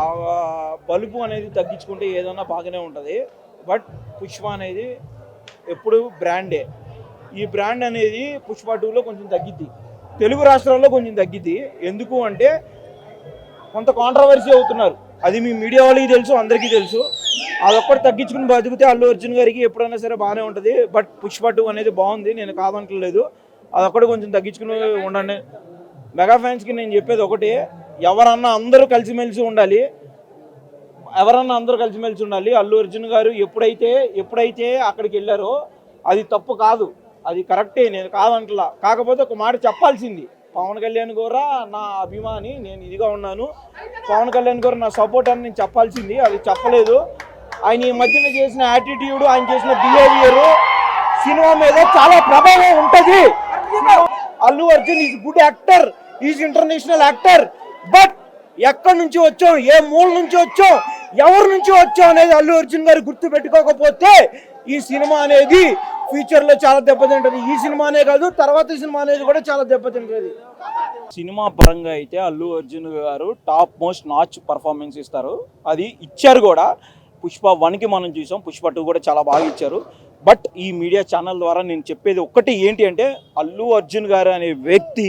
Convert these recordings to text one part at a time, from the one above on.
ఆ బలుపు అనేది తగ్గించుకుంటే ఏదన్నా బాగానే ఉంటుంది. బట్ పుష్ప అనేది ఎప్పుడు బ్రాండే. ఈ బ్రాండ్ అనేది పుష్ప టూలో కొంచెం తగ్గిద్ది. తెలుగు రాష్ట్రాల్లో కొంచెం తగ్గిద్ది. ఎందుకు అంటే కొంత కాంట్రవర్సీ అవుతున్నారు. అది మీ మీడియా వాళ్ళకి తెలుసు అందరికీ తెలుసు. అదొక్కటి తగ్గించుకుని బతికితే అల్లు అర్జున్ గారికి ఎప్పుడైనా సరే బాగానే ఉంటుంది. బట్ పుష్ప టూ అనేది బాగుంది. నేను కాదనట్లేదు. అదొక్కటి కొంచెం తగ్గించుకుని ఉండండి. మెగా ఫ్యాన్స్కి నేను చెప్పేది ఒకటే. ఎవరన్నా అందరూ కలిసిమెలిసి ఉండాలి. ఎవరన్నా అందరూ కలిసిమెలిసి ఉండాలి. అల్లు అర్జున్ గారు ఎప్పుడైతే ఎప్పుడైతే అక్కడికి వెళ్ళారో అది తప్పు కాదు. అది కరెక్టే నేను కాదంటలా. కాకపోతే ఒక మాట చెప్పాల్సింది. పవన్ కళ్యాణ్ కూడా నా అభిమాని నేను ఇదిగా ఉన్నాను. పవన్ కళ్యాణ్ గారు నా సపోర్ట్ అని నేను చెప్పాల్సింది. అది చెప్పలేదు. ఆయన ఈ మధ్యన చేసిన యాటిట్యూడ్ ఆయన చేసిన బిహేవియర్ సినిమా మీద చాలా ప్రభావం ఉంటుంది. Allu Arjun is good actor is international actor but ఎక్కడి నుంచి వచ్చాం? ఏ మూల నుంచి వచ్చాం? ఎవరి నుంచి వచ్చాం అనేది అల్లు అర్జున్ గారు గుర్తు పెట్టుకోకపోతే ఈ సినిమా అనేది ఫ్యూచర్లో చాలా దెబ్బతింటది. ఈ సినిమానే కాదు తర్వాత సినిమా అనేది కూడా చాలా దెబ్బతింటది. సినిమా పరంగా అయితే అల్లు అర్జున్ గారు టాప్ మోస్ట్ నాచ్ పర్ఫార్మెన్స్ ఇస్తారు. అది ఇచ్చారు కూడా. పుష్ప వన్కి మనం చూసాం. పుష్ప టూ కూడా చాలా బాగా ఇచ్చారు. బట్ ఈ మీడియా ఛానల్ ద్వారా నేను చెప్పేది ఒక్కటి ఏంటి అంటే అల్లు అర్జున్ గారు అనే వ్యక్తి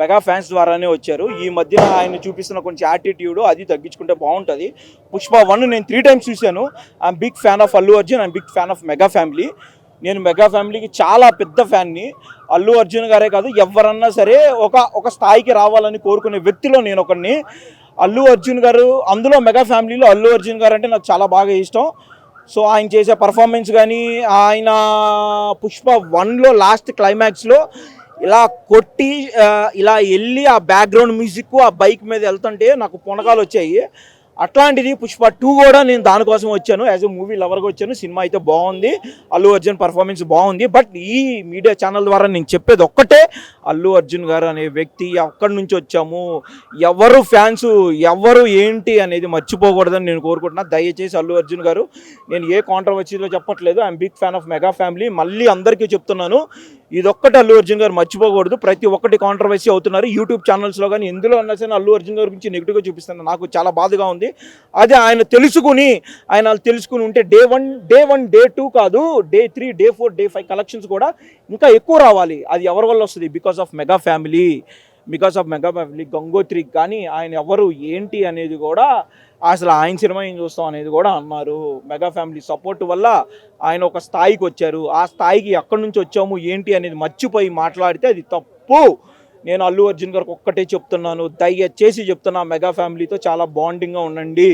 మెగా ఫ్యాన్స్ ద్వారానే వచ్చారు. ఈ మధ్యన ఆయన చూపిస్తున్న కొంచెం యాటిట్యూడ్ అది తగ్గించుకుంటే బాగుంటుంది. పుష్ప వన్ నేను త్రీ టైమ్స్ చూశాను. I'm big fan of Allu Arjun I'm big fan of mega family. నేను మెగా ఫ్యామిలీకి చాలా పెద్ద ఫ్యాన్ని. అల్లు అర్జున్ గారే కాదు ఎవరన్నా సరే ఒక ఒక స్థాయికి రావాలని కోరుకునే వ్యక్తిలో నేను ఒకరిని అల్లు అర్జున్ గారు అందులో మెగా ఫ్యామిలీలో అల్లు అర్జున్ గారు అంటే నాకు చాలా బాగా ఇష్టం. సో ఆయన చేసే పర్ఫార్మెన్స్ కానీ ఆయన పుష్ప వన్లో లాస్ట్ క్లైమాక్స్లో ఇలా కొట్టి ఇలా వెళ్ళి ఆ బ్యాక్గ్రౌండ్ మ్యూజిక్ ఆ బైక్ మీద వెళ్తుంటే నాకు పొనకాలు వచ్చాయి అట్లాంటిది పుష్ప టూ కూడా నేను దానికోసం వచ్చాను. యాజ్ ఎ మూవీ లవర్గా వచ్చాను. సినిమా అయితే బాగుంది. అల్లు అర్జున్ పర్ఫార్మెన్స్ బాగుంది. బట్ ఈ మీడియా ఛానల్ ద్వారా నేను చెప్పేది ఒక్కటే అల్లు అర్జున్ గారు అనే వ్యక్తి అక్కడి నుంచి వచ్చాము ఎవరు ఫ్యాన్స్ ఎవరు ఏంటి అనేది మర్చిపోకూడదని నేను కోరుకుంటున్నా. దయచేసి అల్లు అర్జున్ గారు నేను ఏ కాంట్రవర్సీలో చెప్పట్లేదు. I'm big fan of mega family మళ్ళీ అందరికీ చెప్తున్నాను. ఇదొక్కటి అల్లు అర్జున్ గారు మర్చిపోకూడదు. ప్రతి ఒక్కటి కాంట్రవర్సీ అవుతున్నారు. యూట్యూబ్ ఛానల్స్లో కానీ ఎందులో అన్నా సరే అల్లు అర్జున్ గారి గురించి నెగిటివ్గా చూపిస్తాను నాకు చాలా బాధగా ఉంది. అదే ఆయన తెలుసుకుని ఆయన తెలుసుకుని ఉంటే day one day one day two కాదు day three day four day five collections కూడా ఇంకా ఎక్కువ రావాలి. అది ఎవరి వల్ల వస్తుంది? Because of mega family because of mega family Gangotri కానీ ఆయన ఎవరు ఏంటి అనేది కూడా అసలు ఆయన సినిమా ఏం చూస్తాం అనేది కూడా అన్నారు. మెగా ఫ్యామిలీ సపోర్ట్ వల్ల ఆయన ఒక స్థాయికి వచ్చారు. ఆ స్థాయికి ఎక్కడి నుంచి వచ్చాము ఏంటి అనేది మర్చిపోయి మాట్లాడితే అది తప్పు. నేను అల్లు అర్జున్ గారికి ఒక్కటే చెప్తున్నాను. దయచేసి చెప్తున్నా మెగా ఫ్యామిలీతో చాలా బాండింగ్గా ఉండండి.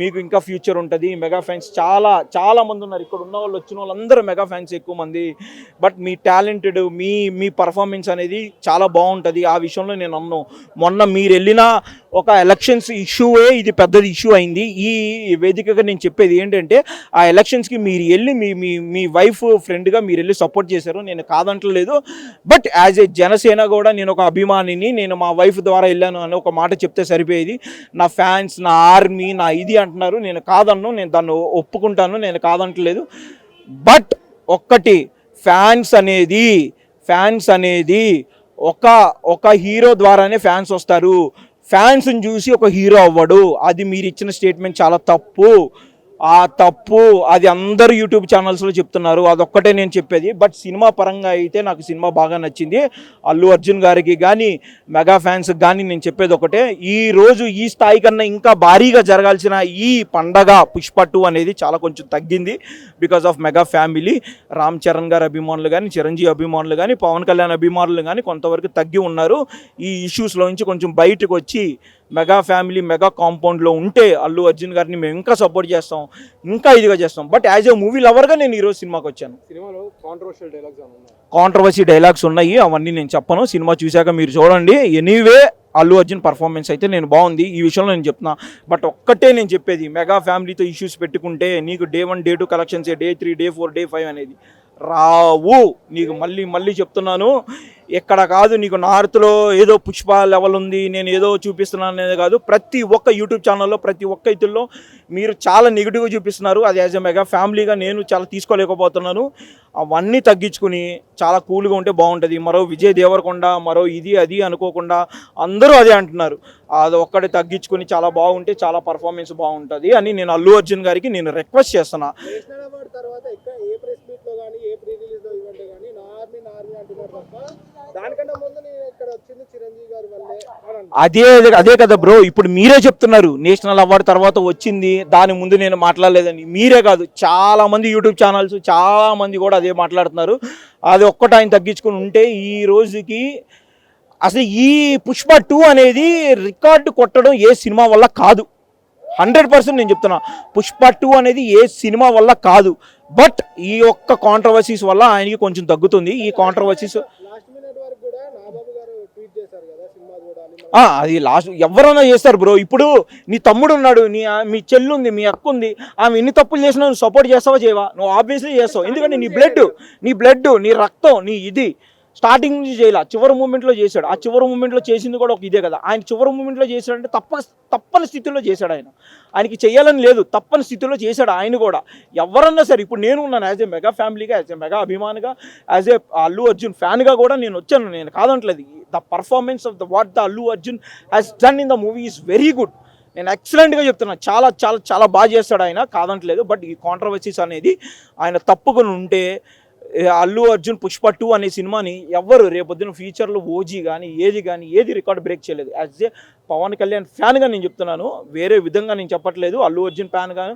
మీకు ఇంకా ఫ్యూచర్ ఉంటుంది. మెగా ఫ్యాన్స్ చాలా చాలా మంది ఉన్నారు. ఇక్కడ ఉన్న వాళ్ళు వచ్చిన వాళ్ళందరూ మెగా ఫ్యాన్స్ ఎక్కువ మంది. బట్ మీ టాలెంటెడ్ మీ మీ పర్ఫార్మెన్స్ అనేది చాలా బాగుంటుంది. ఆ విషయంలో నేను అన్నాను మొన్న మీరు వెళ్ళిన ఒక ఎలక్షన్స్ ఇష్యూవే ఇది పెద్దది ఇష్యూ అయింది. ఈ వేదికగా నేను చెప్పేది ఏంటంటే ఆ ఎలక్షన్స్కి మీరు వెళ్ళి మీ మీ మీ వైఫ్ ఫ్రెండ్గా మీరు వెళ్ళి సపోర్ట్ చేశారు. నేను కాదంటలేదు. బట్ యాజ్ ఏ జనసేన కూడా నేను ఒక అభిమానిని నేను మా వైఫ్ ద్వారా వెళ్ళాను అని ఒక మాట చెప్తే సరిపోయేది. నా ఫ్యాన్స్ నా ఆర్మీ నా ఇది అంటున్నారు. నేను కాదన్ను నేను దాన్ని ఒప్పుకుంటాను నేను కాదంటలేదు. బట్ ఒక్కటి ఫ్యాన్స్ అనేది ఫ్యాన్స్ అనేది ఒక ఒక హీరో ద్వారానే ఫ్యాన్స్ వస్తారు. ఫ్యాన్స్ని చూసి ఒక హీరో అవ్వడు. అది మీరు ఇచ్చిన స్టేట్మెంట్ చాలా తప్పు. ఆ తప్పు అది అందరు యూట్యూబ్ ఛానల్స్లో చెప్తున్నారు. అదొక్కటే నేను చెప్పేది. బట్ సినిమా పరంగా అయితే నాకు సినిమా బాగా నచ్చింది. అల్లు అర్జున్ గారికి కానీ మెగా ఫ్యాన్స్కి కానీ నేను చెప్పేది ఒకటే. ఈ రోజు ఈ స్థాయి కన్నా ఇంకా భారీగా జరగాల్సిన ఈ పండగ పుష్పట్టు అనేది చాలా కొంచెం తగ్గింది. Because of mega family Ram Charan గారి అభిమానులు కానీ చిరంజీవి అభిమానులు కానీ పవన్ కళ్యాణ్ అభిమానులు కానీ కొంతవరకు తగ్గి ఉన్నారు. ఈ ఇష్యూస్లో నుంచి కొంచెం బయటకు వచ్చి మెగా ఫ్యామిలీ మెగా కాంపౌండ్లో ఉంటే అల్లు అర్జున్ గారిని మేము ఇంకా సపోర్ట్ చేస్తాం ఇంకా ఇదిగా చేస్తాం. బట్ యాజ్ ఏ మూవీ లవర్గా నేను ఈరోజు సినిమాకి వచ్చాను. కాంట్రవర్సీ డైలాగ్స్ ఉన్నాయి? అవన్నీ నేను చెప్పను. సినిమా చూశాక మీరు చూడండి. ఎనీవే అల్లు అర్జున్ పర్ఫార్మెన్స్ అయితే నేను బాగుంది. ఈ విషయంలో నేను చెప్తున్నా. బట్ ఒక్కటే నేను చెప్పేది మెగా ఫ్యామిలీతో ఇష్యూస్ పెట్టుకుంటే నీకు day one day two collections day three day four day five అనేది. రావు. నీకు మళ్ళీ మళ్ళీ చెప్తున్నాను. ఎక్కడ కాదు నీకు నార్త్లో ఏదో పుష్ప లెవెల్ ఉంది నేను ఏదో చూపిస్తున్నాను అనేది కాదు. ప్రతి ఒక్క యూట్యూబ్ ఛానల్లో ప్రతి ఒక్క ఇతుల్లో మీరు చాలా నెగిటివ్గా చూపిస్తున్నారు. అది యాజ్ ఎ మెగా ఫ్యామిలీగా నేను చాలా తీసుకోలేకపోతున్నాను. అవన్నీ తగ్గించుకుని చాలా కూల్గా ఉంటే బాగుంటుంది. మరో విజయ్ దేవరకొండ మరో ఇది అది అనుకోకుండా అందరూ అదే అంటున్నారు. అది ఒక్కటి తగ్గించుకుని చాలా బాగుంటే చాలా పర్ఫార్మెన్స్ బాగుంటుంది అని నేను అల్లు అర్జున్ గారికి నేను రిక్వెస్ట్ చేస్తున్నా నేషనల్ అవార్డ్ తర్వాత ఇక్కడ ఏ ప్రెస్ మీట్లో కానీ ఏ ప్రీ రిలీజ్లో ఈవెంట్ కానీ నా ఆర్మీ నా ఆర్మీ అంటున్నారు తప్ప దానికన్నా ముందు నేను ఇక్కడ వచ్చింది చిరంజీవి గారి వల్లే అని అంటున్నారు. అదే అదే కదా బ్రో ఇప్పుడు మీరే చెప్తున్నారు నేషనల్ అవార్డు తర్వాత వచ్చింది దాని ముందు నేను మాట్లాడలేదని. మీరే కాదు చాలా మంది యూట్యూబ్ ఛానల్స్ చాలా మంది కూడా అదే మాట్లాడుతున్నారు. అది ఒక్కటి ఆయన తగ్గించుకుని ఉంటే ఈ రోజుకి అసలు ఈ పుష్ప టూ అనేది రికార్డు కొట్టడం ఏ సినిమా వల్ల కాదు. హండ్రెడ్ పర్సెంట్ నేను చెప్తున్నా పుష్ప టూ అనేది ఏ సినిమా వల్ల కాదు. బట్ ఈ ఒక్క కాంట్రవర్సీస్ వల్ల ఆయనకి కొంచెం తగ్గుతుంది. ఈ కాంట్రవర్సీస్ లాస్ట్ మినిట్ వరకు కూడా నాబాబు గారు ట్వీట్ చేశారు కదా సినిమా చూడాలి మనం ఆ, అది లాస్ట్ ఎవరైనా చేస్తారు బ్రో ఇప్పుడు నీ తమ్ముడు ఉన్నాడు నీ మీ చెల్లు ఉంది మీ అక్క ఉంది. ఆమె ఎన్ని తప్పులు చేసినా నువ్వు సపోర్ట్ చేస్తావా చేయవా? నువ్వు ఆబ్వియస్లీ చేస్తావు. ఎందుకంటే నీ బ్లడ్ నీ బ్లడ్ నీ రక్తం నీ ఇది. స్టార్టింగ్ నుంచి చేయాల. చివరి మూమెంట్లో చేశాడు. ఆ చివరి మూమెంట్లో చేసింది కూడా ఒక ఇదే కదా. ఆయన చివరి మూమెంట్లో చేశాడంటే తప్ప తప్పని స్థితిలో చేశాడు ఆయన. ఆయనకి చేయాలని లేదు. తప్పని స్థితిలో చేశాడు ఆయన కూడా. ఎవరన్నా సరే ఇప్పుడు నేను ఉన్నాను యాజ్ ఏ మెగా ఫ్యామిలీగా యాజ్ ఏ మెగా అభిమానిగా యాజ్ ఏ అల్లు అర్జున్ ఫ్యాన్గా కూడా నేను వచ్చాను. నేను కాదంటలేదు. The performance of the what the Allu Arjun has done in the movie is very good నేను ఎక్సలెంట్గా చెప్తున్నా. చాలా చాలా చాలా బాగా చేస్తాడు ఆయన. కాదంటలేదు. బట్ ఈ కాంట్రవర్సీస్ అనేది ఆయన తప్పుకొని ఉంటే అల్లు అర్జున్ పుష్ప టూ అనే సినిమాని ఎవ్వరు రేపొద్దున ఫ్యూచర్లో ఓజీ కానీ ఏది కానీ ఏది రికార్డ్ బ్రేక్ చేయలేదు. యాజ్ ఏ పవన్ కళ్యాణ్ ఫ్యాన్గా నేను చెప్తున్నాను వేరే విధంగా నేను చెప్పట్లేదు. అల్లు అర్జున్ ఫ్యాన్గా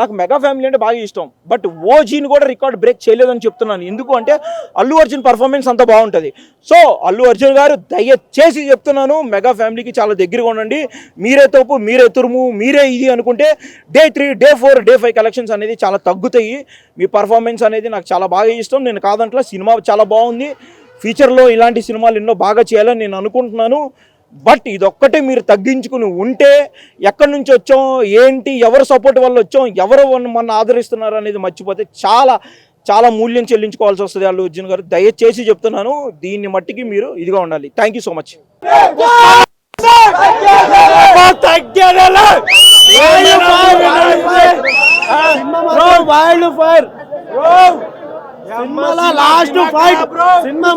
నాకు మెగా ఫ్యామిలీ అంటే బాగా ఇష్టం. బట్ ఓజీని కూడా రికార్డ్ బ్రేక్ చేయలేదని చెప్తున్నాను. ఎందుకు అంటే అల్లు అర్జున్ పర్ఫార్మెన్స్ అంత బాగుంటుంది. సో అల్లు అర్జున్ గారు దయచేసి చెప్తున్నాను మెగా ఫ్యామిలీకి చాలా దగ్గరగా ఉండండి. మీరే తోపు మీరే తురుము మీరే ఇది అనుకుంటే day three day four day five collections అనేది చాలా తగ్గుతాయి. మీ పర్ఫార్మెన్స్ అనేది నాకు చాలా బాగా ఇష్టం. నేను కాదంట్లో సినిమా చాలా బాగుంది. ఫ్యూచర్లో ఇలాంటి సినిమాలు ఎన్నో బాగా చేయాలని నేను అనుకుంటున్నాను. బట్ ఇదొక్కటే మీరు తగ్గించుకుని ఉంటే ఎక్కడి నుంచి వచ్చాం ఏంటి ఎవరు సపోర్ట్ వల్ల వచ్చాం ఎవరు మన ఆదరిస్తున్నారు అనేది మర్చిపోతే చాలా చాలా మూల్యం చెల్లించుకోవాల్సి వస్తుంది అల్లు అర్జున్ గారు. దయచేసి చెప్తున్నాను దీన్ని మట్టికి మీరు ఇదిగా ఉండాలి. Thank you so much wild fire సినిమాలో లాస్ట్ ఫైట్ సినిమా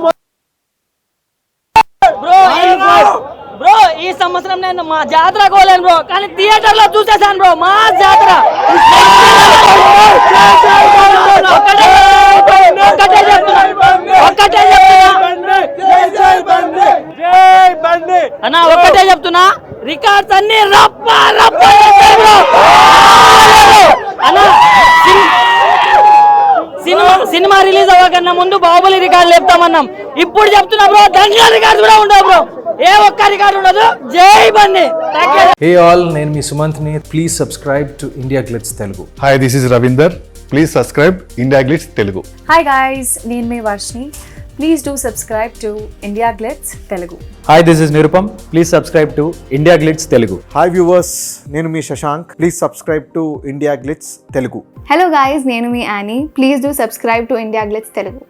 సంవత్సరం నేను మా జాతర కోలేను బ్రో. కానీ థియేటర్లో చూసేసాను బ్రో. మా జాతర. ఒక్కటే చెప్తున్నా ఒక్కటే చెప్తున్నా అన్న ఒక్కటే చెప్తున్నా. రికార్డ్స్ అన్ని రప్ప రప్ప అన్న సినిమా సినిమా రిలీజ్ అవ్వకన్నా ముందు బాహుబలి రికార్డు లేపుతామన్నాం. ఇప్పుడు చెప్తున్నా బ్రో దంగా రికార్డు కూడా ఉండవు బ్రో. ఏ ఒక్క రికార్డు ఉండదు. జై బండి. హే ఆల్ నేను మీ సుమంత్ని. Please subscribe to India Glitz Telugu hi this is Ravinder please subscribe India Glitz Telugu hi guys నేను మీ Varshini please do subscribe to India Glitz Telugu hi this is Nirupam please subscribe to India Glitz Telugu hi viewers నేను మీ Shashank. Please subscribe to India Glitz Telugu hello guys నేను మీ Annie please do subscribe to India Glitz Telugu